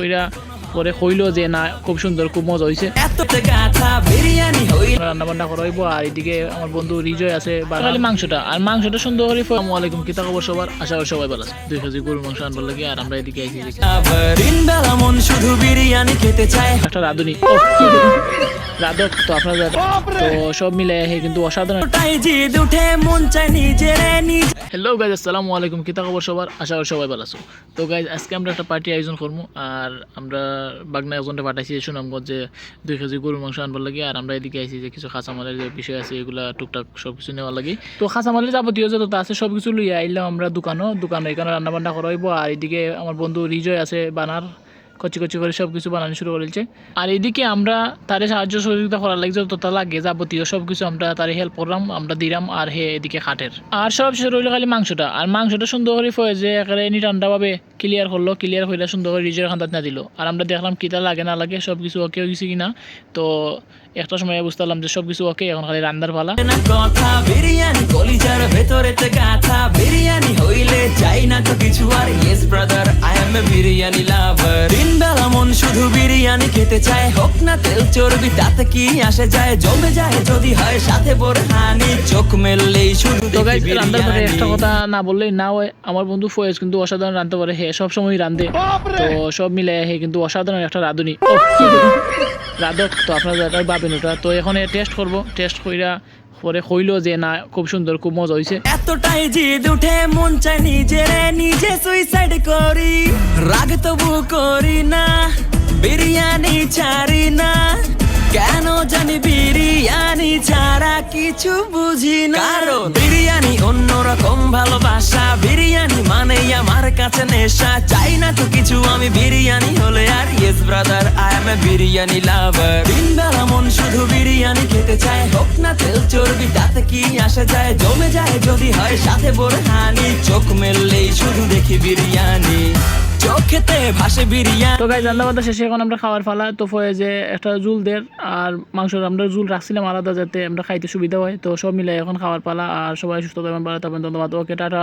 কইরা পরে কইলো যে না খুব সুন্দর খুব মজা হয়েছে বিরিয়ানি রান্না বান্না করা হইব আর এদিকে আমার বন্ধু রিজয় আছে খালি মাংসটা আর মাংসটা সুন্দর করে আসসালামু আলাইকুম কিতা খবর সবার? আশা করি সবাই ভালো আছে। দুই কেজি গরুর মাংস আনবার লাগে আর আমরা এদিকে আইছি। দেখি দিন বেলা মন শুধু বিরিয়ানি খেতে চায়। একটা রাঁধুনি। রাঁধক তো আপনারা তো সব মিলে কিন্তু অসাধারণ। হ্যালো গাইজ আসসালামু আলাইকুম। কিতা খবর সবার? আশা করি সবাই ভালো আছো। তো গাইজ আজকে আমরা একটা পার্টি আয়োজন করব। আর আমরা বাগনা একজনটা পাঠাইছি সুনামগঞ্জে দুই কেজি গরুর মাংস আনবার লাগে। আর আমরা এদিকে আইছি যে কিছু খাঁচামালের যে বিষয় আছে এগুলা টুকটাক সব কিছু নেওয়ার লাগে। তো খাঁচামালের যাবতীয় যত আছে সব কিছু লইয়া আইলাম আমরা দোকানও। দোকানে এখানে রান্না বান্না করা হইব। আর এদিকে আমার বন্ধু রিজয় আছে বানার কচি কচি করে সব কিছু বানানো শুরু করেছে আর এদিকে আমরা তারে সাহায্য সহযোগিতা করার লাগে যতটা লাগে যাবতীয় সব কিছু আমরা তারে হেল্প করলাম, আমরা দিলাম, আর হে এদিকে খাটের। আর সব শেষ রইল খালি মাংসটা। আর মাংসটা সুন্দর করে ফয়ে যে একেবারে নিটান্ডাভাবে ক্লিয়ার করল ক্লিয়ার হইলে সুন্দর করে রিজের খান্দাত না দিল। আর আমরা দেখলাম কিতা লাগে না লাগে সব কিছু ওকে হয়েছে কিনা। তো একটা সময় বুঝতে পারলাম যে সব কিছু ওকে এখন খালি রান্নার পালা। A biryani lover. দিন বেলা মন শুধু বিরিয়ানি খেতে চায়। হোক না তেল চর্বি তাতে কি আসে যায়? জমে যায় যদি হয় সাথে বোরহানি। চোখ মেললেই শুধু তো গাইজ রান্নার পরে একটা কথা না বললেই না হয়। আমার বন্ধু ফয়েজ কিন্তু অসাধারণ রাঁধতে পারে। হে সব সময় রাঁধে। তো সব মিলে হে কিন্তু অসাধারণ একটা রাঁধুনি। রাঁধক তো আপনারা ভাবেন ওটা। তো এখন টেস্ট করব। টেস্ট কইরা পরে কইলো যে না খুব সুন্দর খুব মজা হয়েছে এতটাই জিদ উঠে মন চায় নিজের নিজে সুইসাইড করি। রাগ তবু করি না বিরিয়ানি ছাড়ি না। কেন জানি বিরিয়ানি ছাড়া কিছু বুঝি না। কারণ? বিরিয়ানি অন্যরকম ভালোবাসা বিরিয়ানি মানেই আমার কাছে নেশা। চাই না তো কিছু আমি বিরিয়ানি হলে আর yes brother I am a biryani lover দিন বেলা মন শুধু বিরিয়ানি খেতে চায় না তেল চর্বি, তাতে কি আসা যায়? জমে যায় যদি হয় সাথে বোরহানি। চোখ মেললেই শুধু দেখি বিরিয়ানি। তো শেষে এখন আমরা খাওয়ার ফালা তো ফয়েজে একটা জুল আর মাংস আমরা জুল রাখছিলাম আলাদা যাতে আমরা খাইতে সুবিধা হয়। তো সব মিলে এখন খাওয়ার পালা। আর সবাই সুস্থ থাকবেন, ভালো থাকবেন, ধন্যবাদ। Okay, tata.